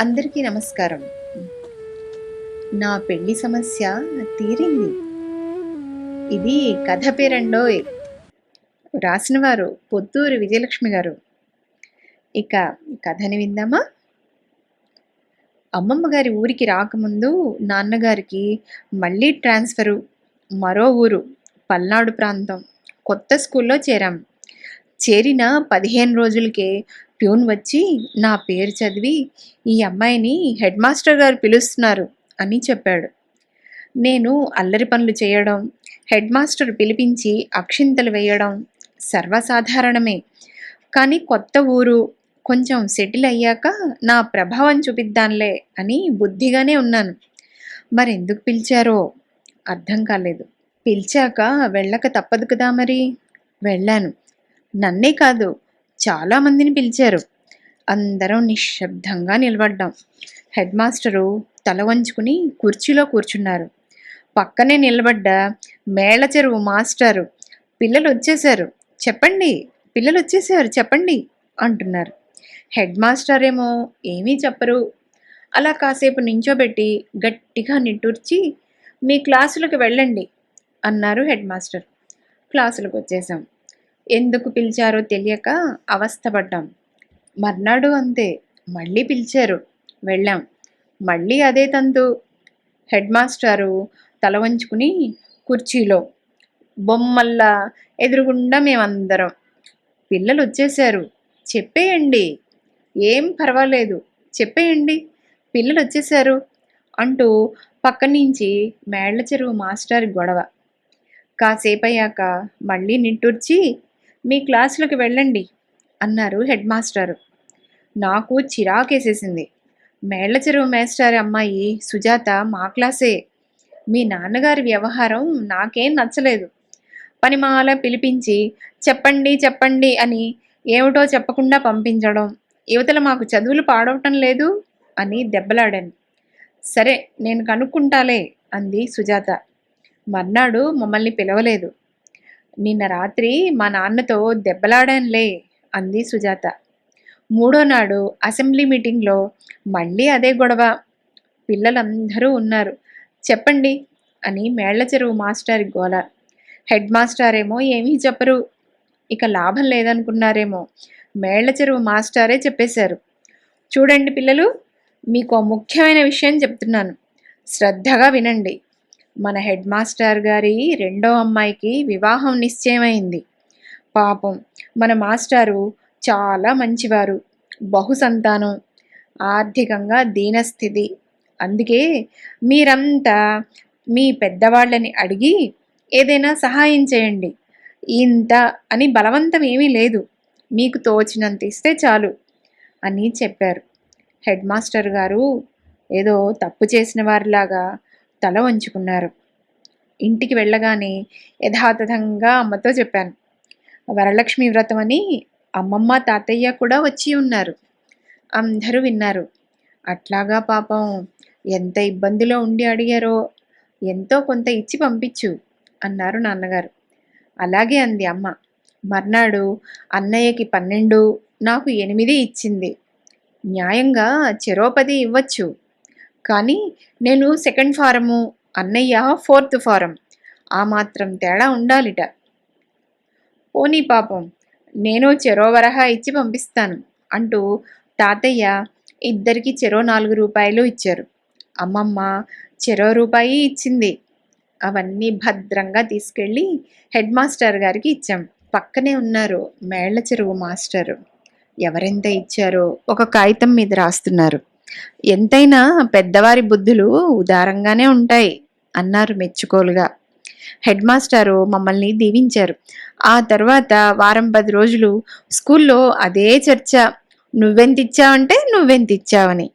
అందరికీ నమస్కారం. నా పెళ్ళి సమస్య తీరింది. ఇది కథ పేరండోయ్. రాసినవారు పొత్తూరు విజయలక్ష్మి గారు. ఇక కథని విందామా? అమ్మమ్మ గారి ఊరికి రాకముందు నాన్నగారికి మళ్ళీ ట్రాన్స్ఫరు. మరో ఊరు పల్నాడు ప్రాంతం. కొత్త స్కూల్లో చేరాం. చేరిన పదిహేను రోజులకే ప్యూన్ వచ్చి నా పేరు చదివి ఈ అమ్మాయిని హెడ్ మాస్టర్ గారు పిలుస్తున్నారు అని చెప్పాడు. నేను అల్లరి పనులు చేయడం హెడ్ మాస్టర్ పిలిపించి అక్షింతలు వేయడం సర్వసాధారణమే. కానీ కొత్త ఊరు కొంచెం సెటిల్ అయ్యాక నా ప్రభావం చూపిద్దాంలే అని బుద్ధిగానే ఉన్నాను. మరెందుకు పిలిచారో అర్థం కాలేదు. పిలిచాక వెళ్ళక తప్పదు కదా మరి? వెళ్ళాను. నన్నే కాదు చాలా మందిని పిలిచారు. అందరం నిశ్శబ్దంగా నిలబడ్డాం. హెడ్ మాస్టరు తల వంచుకుని కుర్చీలో కూర్చున్నారు. పక్కనే నిలబడ్డ మేళ చెరువు మాస్టారు పిల్లలు వచ్చేశారు. చెప్పండి పిల్లలు వచ్చేసారు చెప్పండి అంటున్నారు. హెడ్ మాస్టర్ ఏమో ఏమీ చెప్పరు. అలా కాసేపు నించోబెట్టి గట్టిగా నిట్టూర్చి మీ క్లాసులకు వెళ్ళండి అన్నారు హెడ్ మాస్టర్. క్లాసులకు వచ్చేసాం ఎందుకు పిలిచారో తెలియక అవస్థపడ్డాం. మర్నాడు అంతే మళ్ళీ పిలిచారు. వెళ్ళాం. మళ్ళీ అదే తంతు. హెడ్ మాస్టారు తల వంచుకుని కుర్చీలో బొమ్మల్లా ఎదురుగుండా మేమందరం. పిల్లలు వచ్చేసారు చెప్పేయండి. ఏం పర్వాలేదు. చెప్పేయండి. పిల్లలు వచ్చేసారు అంటూ పక్క నుంచి మేళ్ళ చెరువు మాస్టర్ గొడవ. కాసేపు అయ్యాక మళ్ళీ నిట్టూర్చి మీ క్లాసులకు వెళ్ళండి అన్నారు హెడ్ మాస్టారు. నాకు చిరాకేసేసింది. మేళ్ళ చెరువు మేస్టారి అమ్మాయి సుజాత మా క్లాసే. మీ నాన్నగారి వ్యవహారం నాకేం నచ్చలేదు. పనిమాల పిలిపించి చెప్పండి చెప్పండి అని ఏమిటో చెప్పకుండా పంపించడం యువతల మాకు చదువులు పాడవటం లేదు అని దెబ్బలాడాను. సరే నేను కనుక్కుంటాలే అంది సుజాత. మర్నాడు మమ్మల్ని పిలవలేదు. నిన్న రాత్రి మా నాన్నతో దెబ్బలాడానులే అంది సుజాత. మూడో నాడు అసెంబ్లీ మీటింగ్లో మళ్ళీ అదే గొడవ. పిల్లలందరూ ఉన్నారు. చెప్పండి అని మేళ్ళ చెరువు మాస్టర్ గోల. హెడ్ మాస్టర్ ఏమో ఏమీ చెప్పరు. ఇక లాభం లేదనుకున్నారేమో మేళ్ళ చెరువు మాస్టారే చెప్పేశారు. చూడండి పిల్లలు మీకు ముఖ్యమైన విషయం చెప్తున్నాను. శ్రద్ధగా వినండి. మన హెడ్ మాస్టర్ గారి రెండో అమ్మాయికి వివాహం నిశ్చయమైంది. పాపం మన మాస్టారు చాలా మంచివారు బహు సంతానం ఆర్థికంగా దీనస్థితి. అందుకే మీరంతా మీ పెద్దవాళ్ళని అడిగి ఏదైనా సహాయం చేయండి. ఇంత అని బలవంతం ఏమీ లేదు. మీకు తోచినంత ఇస్తే చాలు అని చెప్పారు. హెడ్ మాస్టర్ గారు ఏదో తప్పు చేసిన వారిలాగా తల వంచుకున్నారు. ఇంటికి వెళ్ళగానే యథాతథంగా అమ్మతో చెప్పాను. వరలక్ష్మి వ్రతం అని అమ్మమ్మ తాతయ్య కూడా వచ్చి ఉన్నారు. అందరూ విన్నారు. అట్లాగా పాపం ఎంత ఇబ్బందిలో ఉండి అడిగారో ఎంతో కొంత ఇచ్చి పంపించు అన్నారు నాన్నగారు. అలాగే అంది అమ్మ. మర్నాడు అన్నయ్యకి పన్నెండు నాకు ఎనిమిది ఇచ్చింది. న్యాయంగా చెరోపది ఇవ్వచ్చు. కానీ నేను సెకండ్ ఫారము అన్నయ్య ఫోర్త్ ఫారం. ఆ మాత్రం తేడా ఉండాలిట. పోనీ పాపం నేను చెరో వరహా ఇచ్చి పంపిస్తాను అంటూ తాతయ్య ఇద్దరికి చెరో నాలుగు రూపాయలు ఇచ్చారు. అమ్మమ్మ చెరో రూపాయి ఇచ్చింది. అవన్నీ భద్రంగా తీసుకెళ్ళి హెడ్ మాస్టర్ గారికి ఇచ్చాం. పక్కనే ఉన్నారు మేళ్ళ చెరువు మాస్టరు. ఎవరెంత ఇచ్చారో ఒక కాగితం మీద రాస్తున్నారు. ఎంతైనా పెద్దవారి బుద్ధులు ఉదారంగానే ఉంటాయి అన్నారు మెచ్చుకోలుగా. హెడ్ మాస్టారు మమ్మల్ని దీవించారు. ఆ తర్వాత వారం పది రోజులు స్కూల్లో అదే చర్చ నువ్వెంత ఇచ్చావంటే ఇచ్చావని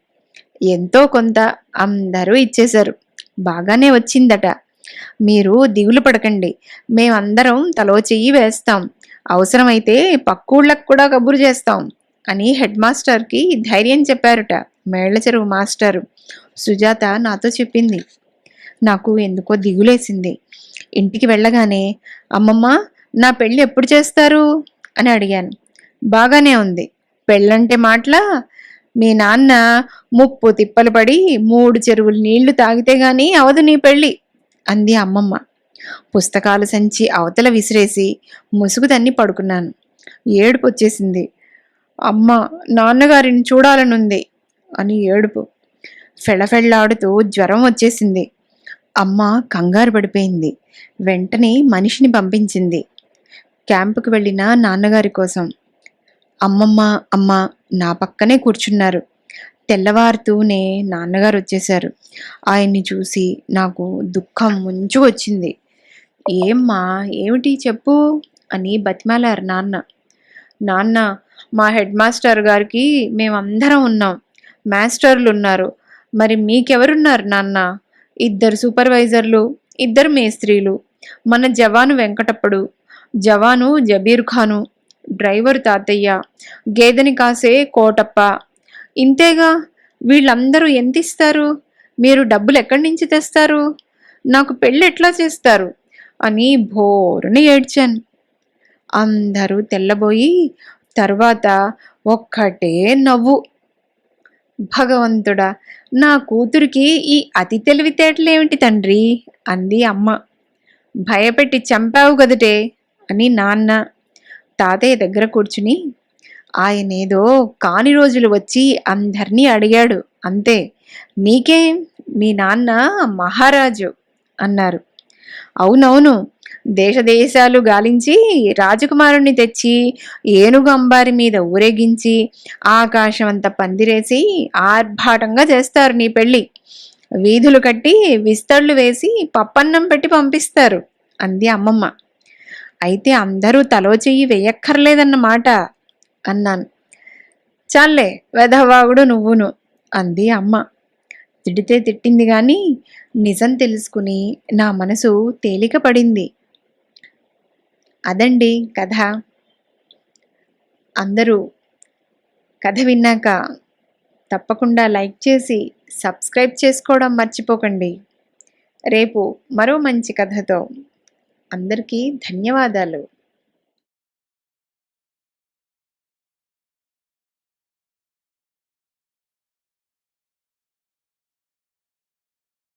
ఎంతో కొంత అందరూ ఇచ్చేశారు. బాగానే వచ్చిందట. మీరు దిగులు పడకండి. మేమందరం తలో చెయ్యి వేస్తాం. అవసరమైతే పక్కూళ్ళకు కూడా కబురు చేస్తాం అని హెడ్ మాస్టర్కి ధైర్యం చెప్పారుట. మేళ్ళ చెరువు మాస్టారు సుజాత నాతో చెప్పింది. నాకు ఎందుకో దిగులేసింది. ఇంటికి వెళ్ళగానే అమ్మమ్మ నా పెళ్ళి ఎప్పుడు చేస్తారు? అని అడిగాను. బాగానే ఉంది. పెళ్ళంటే మాటలా మీ నాన్న ముప్పు తిప్పలు పడి మూడు చెరువులు నీళ్ళు తాగితే గాని అవదు నీ పెళ్ళి అంది అమ్మమ్మ. పుస్తకాలు సంచి అవతల విసిరేసి ముసుగు తన్ని పడుకున్నాను. ఏడుపు వచ్చేసింది. అమ్మ నాన్నగారిని చూడాలనుంది. అని ఏడుపు. ఫెళఫెళ్ళాడుతూ జ్వరం వచ్చేసింది. అమ్మ కంగారు పడిపోయింది. వెంటనే మనిషిని పంపించింది. క్యాంపుకు వెళ్ళిన నాన్నగారి కోసం. అమ్మమ్మ అమ్మ నా పక్కనే కూర్చున్నారు. తెల్లవారుతూనే నాన్నగారు వచ్చేశారు. ఆయన్ని చూసి నాకు దుఃఖం ముంచుకొచ్చింది ఏమ్మా ఏమిటి చెప్పు అని బతిమాలారు నాన్న. నాన్న మా హెడ్ మాస్టర్ గారికి మేమందరం ఉన్నాం. మాస్టర్లు ఉన్నారు మరి మీకెవరున్నారు నాన్న? ఇద్దరు సూపర్వైజర్లు ఇద్దరు మేస్త్రీలు. మన జవాను వెంకటప్పుడు. జవాను జబీర్ ఖాను. డ్రైవర్ తాతయ్య. గేదెని కాసే కోటప్ప. ఇంతేగా? వీళ్ళందరూ ఎంత ఇస్తారు మీరు డబ్బులు ఎక్కడి నుంచి తెస్తారు? నాకు పెళ్ళి ఎట్లా చేస్తారు? అని భోరుని ఏడ్చాను. అందరూ తెల్లబోయి తర్వాత ఒక్కటే నవ్వు. భగవంతుడా నా కూతురికి ఈ అతి తెలివితేటలేమిటి తండ్రి? అంది అమ్మ. భయపెట్టి చంపావు కదటే అని నాన్న. తాతయ్య దగ్గర కూర్చుని ఆయనేదో కాని రోజులు వచ్చి అందరినీ అడిగాడు. అంతే. నీకేం? మీ నాన్న మహారాజు అన్నారు. అవునవును. దేశ దేశాలు గాలించి రాజకుమారుణ్ణి తెచ్చి ఏనుగు అంబారి మీద ఊరేగించి ఆకాశం అంత పందిరేసి ఆర్భాటంగా చేస్తారు నీ పెళ్ళి. వీధులు కట్టి విస్తళ్ళు వేసి పప్పన్నం పెట్టి పంపిస్తారు అంది అమ్మమ్మ. అయితే అందరూ తలో చెయ్యి వేయక్కర్లేదన్నమాట అన్నాను. చాలే వెధవాగుడు నువ్వును అంది అమ్మ. తిడితే తిట్టింది కానీ నిజం తెలుసుకుని నా మనసు తేలిక పడింది. అదండి కథ. అందరూ కథ విన్నాక తప్పకుండా లైక్ చేసి సబ్స్క్రైబ్ చేసుకోవడం మర్చిపోకండి. రేపు మరో మంచి కథతో అందరికీ ధన్యవాదాలు.